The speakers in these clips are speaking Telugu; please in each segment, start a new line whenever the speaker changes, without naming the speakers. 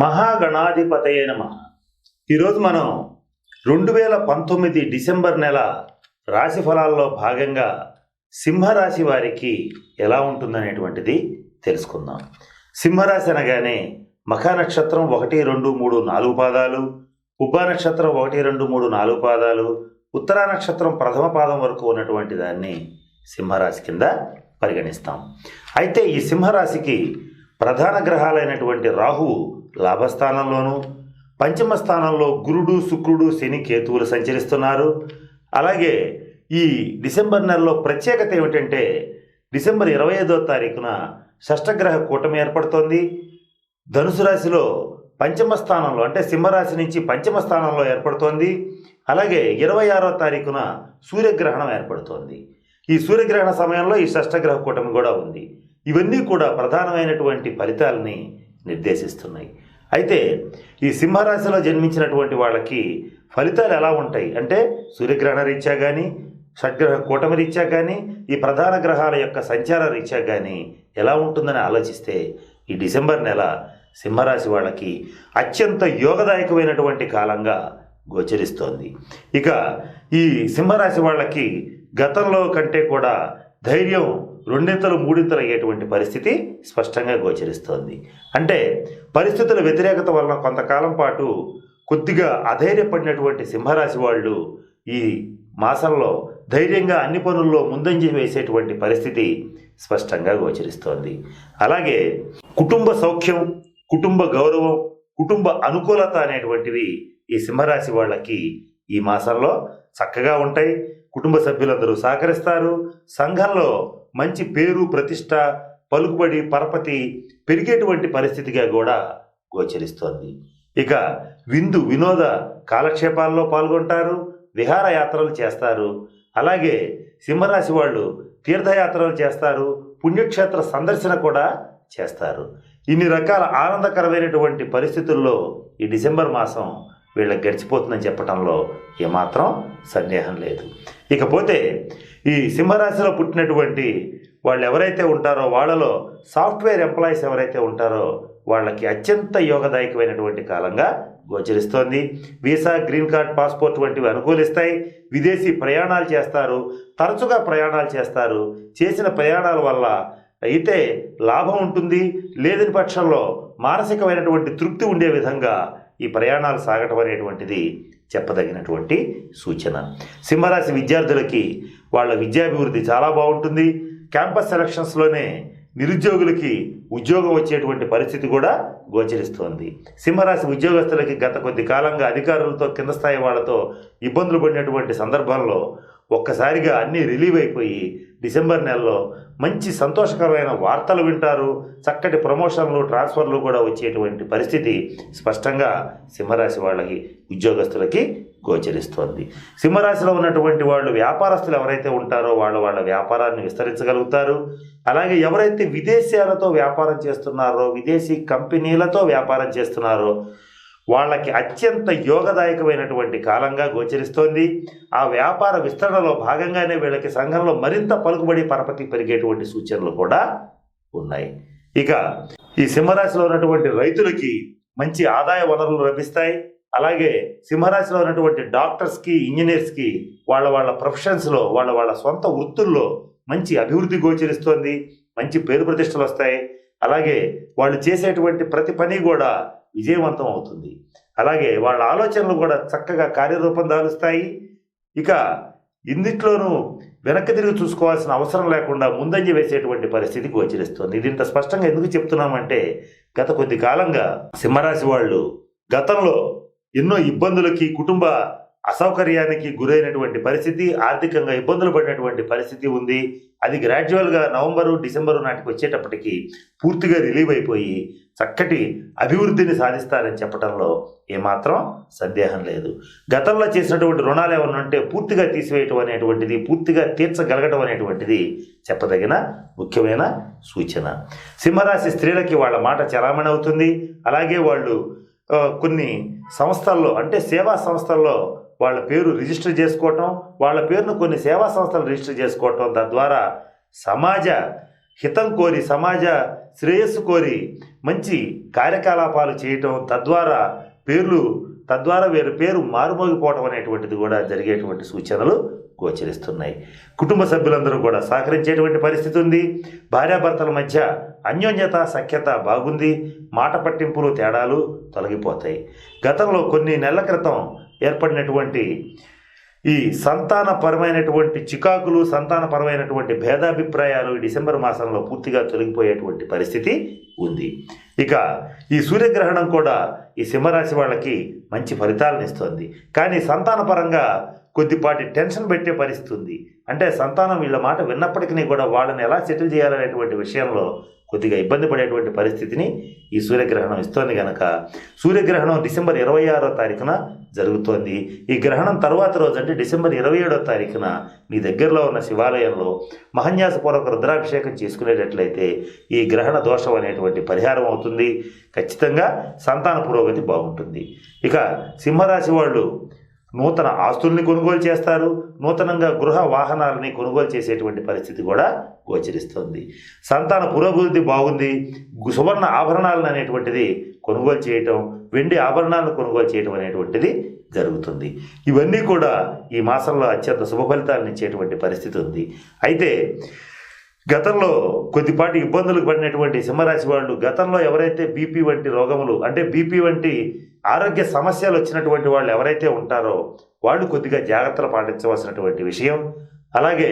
మహాగణాధిపతయే నమ. ఈరోజు మనం రెండు వేల పంతొమ్మిది డిసెంబర్ నెల రాశి ఫలాల్లో భాగంగా సింహరాశి వారికి ఎలా ఉంటుందనేటువంటిది తెలుసుకుందాం. సింహరాశి అనగానే మఖ నక్షత్రం ఒకటి రెండు మూడు నాలుగు పాదాలు ఉప నక్షత్రం ఒకటి రెండు మూడు నాలుగు పాదాలు ఉత్తరా నక్షత్రం ప్రథమ పాదం వరకు ఉన్నటువంటి దాన్ని సింహరాశి కింద పరిగణిస్తాం. అయితే ఈ సింహరాశికి ప్రధాన గ్రహాలైనటువంటి రాహువు లాభస్థానంలోను పంచమ స్థానంలో గురుడు శుక్రుడు శని కేతువులు సంచరిస్తున్నారు. అలాగే ఈ డిసెంబర్ నెలలో ప్రత్యేకత ఏమిటంటే డిసెంబర్ ఇరవై ఐదో తారీఖున షష్టగ్రహ కూటమి ఏర్పడుతోంది. ధనుసు రాశిలో పంచమ స్థానంలో అంటే సింహరాశి నుంచి పంచమ స్థానంలో ఏర్పడుతోంది. అలాగే ఇరవై ఆరో తారీఖున సూర్యగ్రహణం ఏర్పడుతోంది. ఈ సూర్యగ్రహణ సమయంలో ఈ షష్టగ్రహ కూటమి కూడా ఉంది. ఇవన్నీ కూడా ప్రధానమైనటువంటి ఫలితాలని నిర్దేశిస్తున్నాయి. అయితే ఈ సింహరాశిలో జన్మించినటువంటి వాళ్ళకి ఫలితాలు ఎలా ఉంటాయి? అంటే సూర్యగ్రహణ రీత్యా కానీ షడ్గ్రహ కూటమి రీత్యా కానీ ఈ ప్రధాన గ్రహాల యొక్క సంచార రీత్యా కానీ ఎలా ఉంటుందని ఆలోచిస్తే ఈ డిసెంబర్ నెల సింహరాశి వాళ్ళకి అత్యంత యోగదాయకమైనటువంటి కాలంగా గోచరిస్తోంది. ఇక ఈ సింహరాశి వాళ్ళకి గతంలో కంటే కూడా ధైర్యం రెండింతలు మూడింతలు అయ్యేటువంటి పరిస్థితి స్పష్టంగా గోచరిస్తోంది. అంటే పరిస్థితుల వ్యతిరేకత వలన కొంతకాలం పాటు కొద్దిగా అధైర్యపడినటువంటి సింహరాశి వాళ్ళు ఈ మాసంలో ధైర్యంగా అన్ని పనుల్లో ముందంజ వేసేటువంటి పరిస్థితి స్పష్టంగా గోచరిస్తోంది. అలాగే కుటుంబ సౌఖ్యం కుటుంబ గౌరవం కుటుంబ అనుకూలత అనేటువంటివి ఈ సింహరాశి వాళ్ళకి ఈ మాసంలో చక్కగా ఉంటాయి. కుటుంబ సభ్యులందరూ సహకరిస్తారు. సంఘంలో మంచి పేరు ప్రతిష్ట పలుకుబడి పరపతి పెరిగేటువంటి పరిస్థితిగా కూడా గోచరిస్తోంది. ఇక విందు వినోద కాలక్షేపాల్లో పాల్గొంటారు విహారయాత్రలు చేస్తారు. అలాగే సింహరాశి వాళ్ళు తీర్థయాత్రలు చేస్తారు పుణ్యక్షేత్ర సందర్శన కూడా చేస్తారు. ఇన్ని రకాల ఆనందకరమైనటువంటి పరిస్థితుల్లో ఈ డిసెంబర్ మాసం వీళ్ళకి గడిచిపోతుందని చెప్పడంలో ఏమాత్రం సందేహం లేదు. ఇకపోతే ఈ సింహరాశిలో పుట్టినటువంటి వాళ్ళు ఎవరైతే ఉంటారో వాళ్ళలో సాఫ్ట్వేర్ ఎంప్లాయీస్ ఎవరైతే ఉంటారో వాళ్ళకి అత్యంత యోగదాయకమైనటువంటి కాలంగా గోచరిస్తోంది. వీసా గ్రీన్ కార్డ్ పాస్పోర్ట్ వంటివి అనుకూలిస్తాయి. విదేశీ ప్రయాణాలు చేస్తారు. తరచుగా ప్రయాణాలు చేస్తారు. చేసిన ప్రయాణాల వల్ల అయితే లాభం ఉంటుంది. లేదని పక్షంలో మానసికమైనటువంటి తృప్తి ఉండే విధంగా ఈ ప్రయాణాలు సాగటం అనేటువంటిది చెప్పదగినటువంటి సూచన. సింహరాశి విద్యార్థులకి వాళ్ళ విద్యాభివృద్ధి చాలా బాగుంటుంది. క్యాంపస్ సెలక్షన్స్లోనే నిరుద్యోగులకి ఉద్యోగం వచ్చేటువంటి పరిస్థితి కూడా గోచరిస్తోంది. సింహరాశి ఉద్యోగస్తులకి గత కొద్ది కాలంగా అధికారులతో కింద స్థాయి వాళ్ళతో ఇబ్బందులు పడినటువంటి సందర్భంలో ఒక్కసారిగా అన్నీ రిలీవ్ అయిపోయి డిసెంబర్ నెలలో మంచి సంతోషకరమైన వార్తలు వింటారు. చక్కటి ప్రమోషన్లు ట్రాన్స్ఫర్లు కూడా వచ్చేటువంటి పరిస్థితి స్పష్టంగా సింహరాశి వాళ్ళకి ఉద్యోగస్తులకి గోచరిస్తోంది. సింహరాశిలో ఉన్నటువంటి వాళ్ళు వ్యాపారస్తులు ఎవరైతే ఉంటారో వాళ్ళు వాళ్ళ వ్యాపారాన్ని విస్తరించగలుగుతారు. అలాగే ఎవరైతే విదేశాలతో వ్యాపారం చేస్తున్నారో విదేశీ కంపెనీలతో వ్యాపారం చేస్తున్నారో వాళ్ళకి అత్యంత యోగదాయకమైనటువంటి కాలంగా గోచరిస్తోంది. ఆ వ్యాపార విస్తరణలో భాగంగానే వీళ్ళకి సంఘంలో మరింత పలుకుబడి పరపతి పెరిగేటువంటి సూచనలు కూడా ఉన్నాయి. ఇక ఈ సింహరాశిలో ఉన్నటువంటి రైతులకి మంచి ఆదాయ వనరులు లభిస్తాయి. అలాగే సింహరాశిలో ఉన్నటువంటి డాక్టర్స్కి ఇంజనీర్స్కి వాళ్ళ వాళ్ళ ప్రొఫెషన్స్లో వాళ్ళ వాళ్ళ సొంత వృత్తుల్లో మంచి అభివృద్ధి గోచరిస్తోంది. మంచి పేరు ప్రతిష్టలు వస్తాయి. అలాగే వాళ్ళు చేసేటువంటి ప్రతి పని కూడా విజయవంతం అవుతుంది. అలాగే వాళ్ళ ఆలోచనలు కూడా చక్కగా కార్యరూపం దాలుస్తాయి ఇక ఇందిట్లోనూ వెనక్కి తిరిగి చూసుకోవాల్సిన అవసరం లేకుండా ముందంజ వేసేటువంటి పరిస్థితి గోచరిస్తుంది ఇది ఇంత స్పష్టంగా ఎందుకు చెప్తున్నామంటే గత కొద్ది కాలంగా సింహరాశి వాళ్ళు గతంలో ఎన్నో ఇబ్బందులకి కుటుంబ అసౌకర్యానికి గురైనటువంటి పరిస్థితి ఆర్థికంగా ఇబ్బందులు పడినటువంటి పరిస్థితి ఉంది. అది గ్రాడ్యువల్గా నవంబరు డిసెంబరు నాటికి వచ్చేటప్పటికి పూర్తిగా రిలీవ్ అయిపోయి చక్కటి అభివృద్ధిని సాధిస్తారని చెప్పడంలో ఏమాత్రం సందేహం లేదు. గతంలో చేసినటువంటి రుణాలు ఏమన్నా ఉంటే పూర్తిగా తీసివేయటం అనేటువంటిది పూర్తిగా తీర్చగలగటం అనేటువంటిది చెప్పదగిన ముఖ్యమైన సూచన. సింహరాశి స్త్రీలకి వాళ్ళ మాట చలామణి అవుతుంది. అలాగే వాళ్ళు కొన్ని సంస్థల్లో అంటే సేవా సంస్థల్లో వాళ్ళ పేరు రిజిస్టర్ చేసుకోవటం వాళ్ళ పేరును కొన్ని సేవా సంస్థలు రిజిస్టర్ చేసుకోవటం తద్వారా సమాజ హితం కోరి సమాజ శ్రేయస్సు కోరి మంచి కార్యకలాపాలు చేయటం తద్వారా పేర్లు తద్వారా వీరి పేరు మారుమోగిపోవడం అనేటువంటిది కూడా జరిగేటువంటి సూచనలు గోచరిస్తున్నాయి. కుటుంబ సభ్యులందరూ కూడా సహకరించేటువంటి పరిస్థితి ఉంది. భార్యాభర్తల మధ్య అన్యోన్యత సఖ్యత బాగుంది. మాట పట్టింపులు తేడాలు తొలగిపోతాయి. గతంలో కొన్ని నెలల క్రితం ఏర్పడినటువంటి ఈ సంతానపరమైనటువంటి చికాకులు సంతానపరమైనటువంటి భేదాభిప్రాయాలు ఈ డిసెంబర్ మాసంలో పూర్తిగా తొలగిపోయేటువంటి పరిస్థితి ఉంది. ఇక ఈ సూర్యగ్రహణం కూడా ఈ సింహరాశి వాళ్ళకి మంచి ఫలితాలను ఇస్తుంది. కానీ సంతానపరంగా కొద్దిపాటి టెన్షన్ పెట్టే పరిస్థితి ఉంది. అంటే సంతానం వీళ్ళ మాట విన్నప్పటికీ కూడా వాళ్ళని ఎలా సెటిల్ చేయాలనేటువంటి విషయంలో కొద్దిగా ఇబ్బంది పడేటువంటి పరిస్థితిని ఈ సూర్యగ్రహణం ఇస్తోంది కనుక సూర్యగ్రహణం డిసెంబర్ ఇరవై ఆరో తారీఖున జరుగుతోంది. ఈ గ్రహణం తర్వాత రోజు అంటే డిసెంబర్ ఇరవై ఏడో తారీఖున మీ దగ్గరలో ఉన్న శివాలయంలో మహన్యాసపూర్వక రుద్రాభిషేకం చేసుకునేటట్లయితే ఈ గ్రహణ దోషం అనేటువంటి పరిహారం అవుతుంది. ఖచ్చితంగా సంతాన పురోగతి బాగుంటుంది. ఇక సింహరాశి వాళ్ళు నూతన ఆస్తుల్ని కొనుగోలు చేస్తారు. నూతనంగా గృహ వాహనాలని కొనుగోలు చేసేటువంటి పరిస్థితి కూడా గోచరిస్తుంది. సంతాన పురోభివృద్ధి బాగుంది. గు- సువర్ణ ఆభరణాలను అనేటువంటిది కొనుగోలు చేయటం వెండి ఆభరణాలను కొనుగోలు చేయటం అనేటువంటిది జరుగుతుంది. ఇవన్నీ కూడా ఈ మాసంలో అత్యంత శుభ ఫలితాలను ఇచ్చేటువంటి పరిస్థితి ఉంది. అయితే గతంలో కొద్దిపాటి ఇబ్బందులు పడినటువంటి సింహరాశి వాళ్ళు గతంలో ఎవరైతే బీపీ వంటి రోగములు అంటే బీపీ వంటి ఆరోగ్య సమస్యలు వచ్చినటువంటి వాళ్ళు ఎవరైతే ఉంటారో వాళ్ళు కొద్దిగా జాగ్రత్తలు పాటించవలసినటువంటి విషయం. అలాగే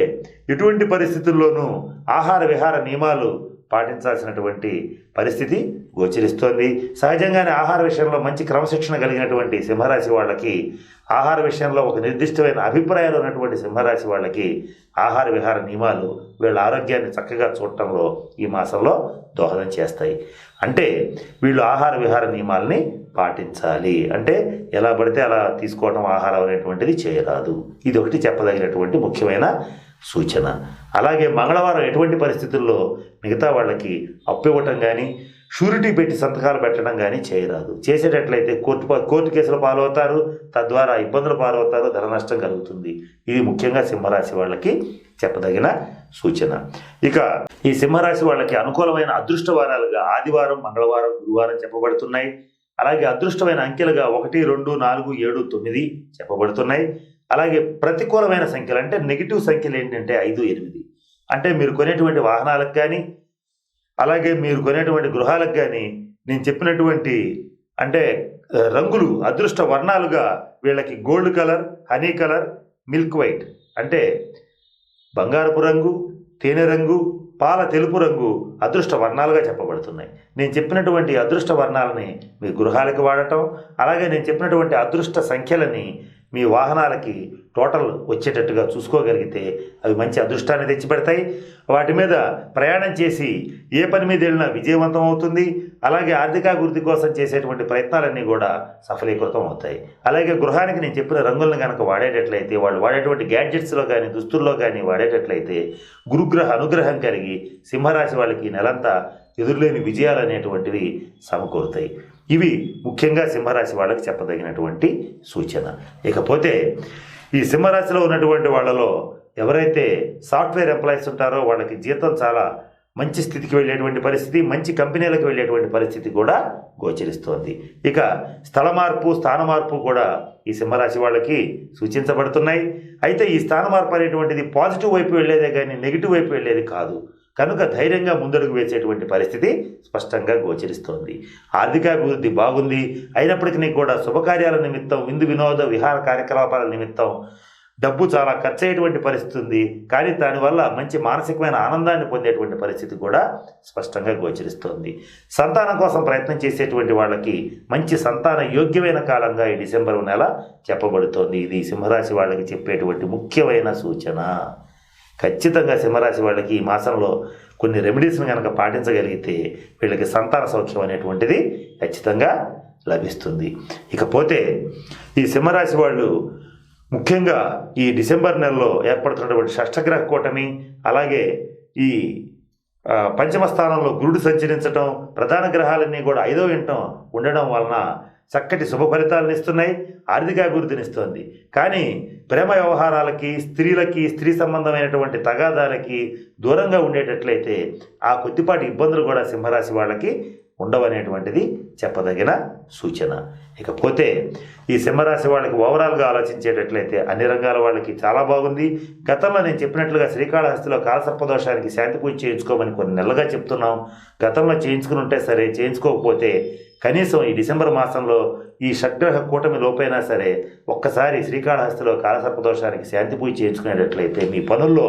ఎటువంటి పరిస్థితుల్లోనూ ఆహార విహార నియమాలు పాటించాల్సినటువంటి పరిస్థితి గోచరిస్తోంది. సహజంగానే ఆహార విషయంలో మంచి క్రమశిక్షణ కలిగినటువంటి సింహరాశి వాళ్ళకి ఆహార విషయంలో ఒక నిర్దిష్టమైన అభిప్రాయాలు ఉన్నటువంటి సింహరాశి వాళ్ళకి ఆహార విహార నియమాలు వీళ్ళ ఆరోగ్యాన్ని చక్కగా చూడటంలో ఈ మాసంలో దోహదం చేస్తాయి. అంటే వీళ్ళు ఆహార విహార నియమాలని పాటించాలి. అంటే ఎలా పడితే అలా తీసుకోవడం ఆహారం అనేటువంటిది చేయరాదు. ఇది ఒకటి చెప్పదగినటువంటి ముఖ్యమైన సూచన. అలాగే మంగళవారం ఎటువంటి పరిస్థితుల్లో మిగతా వాళ్ళకి అప్పు ఇవ్వటం కానీ షూరిటీ పెట్టి సంతకాలు పెట్టడం కానీ చేయరాదు. చేసేటట్లయితే కోర్టు కోర్టు కేసులు పాలవుతారు తద్వారా ఇబ్బందులు పాలవుతారు ధన నష్టం కలుగుతుంది. ఇది ముఖ్యంగా సింహరాశి వాళ్ళకి చెప్పదగిన సూచన. ఇక ఈ సింహరాశి వాళ్ళకి అనుకూలమైన అదృష్ట వారాలుగా ఆదివారం మంగళవారం గురువారం చెప్పబడుతున్నాయి. అలాగే అదృష్టమైన అంకెలుగా ఒకటి రెండు నాలుగు ఏడు తొమ్మిది చెప్పబడుతున్నాయి. అలాగే ప్రతికూలమైన సంఖ్యలు అంటే నెగిటివ్ సంఖ్యలు ఏంటంటే ఐదు ఎనిమిది. అంటే మీరు కొనేటువంటి వాహనాలకు కానీ అలాగే మీరు కొనేటువంటి గృహాలకు కానీ నేను చెప్పినటువంటి అంటే రంగులు అదృష్ట వర్ణాలుగా వీళ్ళకి gold colour honey colour milk white. అంటే బంగారపు రంగు తేనె రంగు పాల తెలుపు రంగు అదృష్ట వర్ణాలుగా చెప్పబడుతున్నాయి. నేను చెప్పినటువంటి అదృష్ట వర్ణాలని మీ గృహాలకు వాడటం అలాగే నేను చెప్పినటువంటి అదృష్ట సంఖ్యలని మీ వాహనాలకి టోటల్ వచ్చేటట్టుగా చూసుకోగలిగితే అవి మంచి అదృష్టాన్ని తెచ్చిపెడతాయి. వాటి మీద ప్రయాణం చేసి ఏ పని మీద వెళ్ళినా విజయవంతం అవుతుంది. అలాగే ఆర్థికాభివృద్ధి కోసం చేసేటువంటి ప్రయత్నాలన్నీ కూడా సఫలీకృతం అవుతాయి. అలాగే గృహానికి నేను చెప్పిన రంగులను కనుక వాడేటట్లయితే వాళ్ళు వాడేటువంటి గ్యాడ్జెట్స్లో కానీ దుస్తుల్లో కానీ వాడేటట్లయితే గురుగ్రహ అనుగ్రహం కలిగి సింహరాశి వాళ్ళకి నెలంతా ఎదురులేని విజయాలు అనేటువంటివి సమకూరుతాయి. ఇవి ముఖ్యంగా సింహరాశి వాళ్ళకి చెప్పదగినటువంటి సూచన. ఇకపోతే ఈ సింహరాశిలో ఉన్నటువంటి వాళ్ళలో ఎవరైతే సాఫ్ట్వేర్ ఎంప్లాయీస్ ఉంటారో వాళ్ళకి జీతం చాలా మంచి స్థితికి వెళ్ళేటువంటి పరిస్థితి మంచి కంపెనీలకు వెళ్ళేటువంటి పరిస్థితి కూడా గోచరిస్తోంది. ఇక స్థల మార్పు స్థాన మార్పు కూడా ఈ సింహరాశి వాళ్ళకి సూచించబడుతున్నాయి. అయితే ఈ స్థాన మార్పు అనేటువంటిది పాజిటివ్ వైపు వెళ్ళేదే కానీ నెగిటివ్ వైపు వెళ్ళేది కాదు. కనుక ధైర్యంగా ముందడుగు వేసేటువంటి పరిస్థితి స్పష్టంగా గోచరిస్తోంది. ఆర్థికాభివృద్ధి బాగుంది. అయినప్పటికీ కూడా శుభకార్యాల నిమిత్తం విందు వినోద విహార కార్యకలాపాల నిమిత్తం డబ్బు చాలా ఖర్చు అయ్యేటువంటి పరిస్థితి ఉంది. కానీ దానివల్ల మంచి మానసికమైన ఆనందాన్ని పొందేటువంటి పరిస్థితి కూడా స్పష్టంగా గోచరిస్తోంది. సంతానం కోసం ప్రయత్నం చేసేటువంటి వాళ్ళకి మంచి సంతాన యోగ్యమైన కాలంగా ఈ డిసెంబర్ నెల చెప్పబడుతోంది. ఇది సింహరాశి వాళ్ళకి చెప్పేటువంటి ముఖ్యమైన సూచన. ఖచ్చితంగా సింహరాశి వాళ్ళకి ఈ మాసంలో కొన్ని రెమెడీస్ని కనుక పాటించగలిగితే వీళ్ళకి సంతాన సౌఖ్యం అనేటువంటిది ఖచ్చితంగా లభిస్తుంది. ఇకపోతే ఈ సింహరాశి వాళ్ళు ముఖ్యంగా ఈ డిసెంబర్ నెలలో ఏర్పడుతున్నటువంటి షష్టగ్రహ కూటమి అలాగే ఈ పంచమ స్థానంలో గురుడు సంచరించటం ప్రధాన గ్రహాలన్నీ కూడా ఐదో ఇంటం ఉండడం వలన చక్కటి శుభ ఫలితాలను ఇస్తున్నాయి ఆర్థిక అభివృద్ధిని ఇస్తుంది. కానీ ప్రేమ వ్యవహారాలకి స్త్రీలకి స్త్రీ సంబంధమైనటువంటి తగాదాలకి దూరంగా ఉండేటట్లయితే ఆ కొద్దిపాటి ఇబ్బందులు కూడా సింహరాశి వాళ్ళకి ఉండవనేటువంటిది చెప్పదగిన సూచన. ఇకపోతే ఈ సింహరాశి వాళ్ళకి ఓవరాల్గా ఆలోచించేటట్లయితే అన్ని రంగాల వాళ్ళకి చాలా బాగుంది. గతంలో నేను చెప్పినట్లుగా శ్రీకాళహస్తిలో కాలసర్పదోషానికి శాంతి పూజ చేయించుకోమని కొన్ని నెలలుగా చెప్తున్నాం. గతంలో చేయించుకుని ఉంటే సరే చేయించుకోకపోతే కనీసం ఈ డిసెంబర్ మాసంలో ఈ షడ్గ్రహ కూటమి లోపైనా సరే ఒక్కసారి శ్రీకాళహస్తిలో కాలసర్పదోషానికి శాంతి పూజ చేయించుకునేటట్లయితే మీ పనుల్లో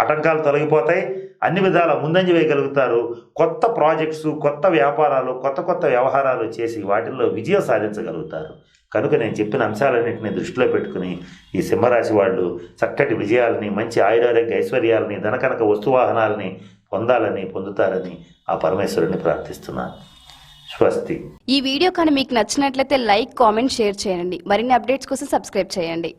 ఆటంకాలు తొలగిపోతాయి. అన్ని విధాల ముందంజ వేయగలుగుతారు. కొత్త ప్రాజెక్ట్స్ కొత్త వ్యాపారాలు కొత్త కొత్త వ్యవహారాలు చేసి వాటిల్లో విజయం సాధించగలుగుతారు. కనుక నేను చెప్పిన అంశాలన్నింటినీ దృష్టిలో పెట్టుకుని ఈ సింహరాశి వాళ్ళు చక్కటి విజయాలని మంచి ఆయురారోగ్య ఐశ్వర్యాలని ధనకనక వస్తువాహనాలని పొందాలని పొందుతారని ఆ పరమేశ్వరుని ప్రార్థిస్తున్నాను. స్వస్తి.
ఈ వీడియో కానీ మీకు నచ్చినట్లయితే లైక్ కామెంట్ షేర్ చేయండి. మరిన్ని అప్డేట్స్ కోసం సబ్స్క్రైబ్ చేయండి.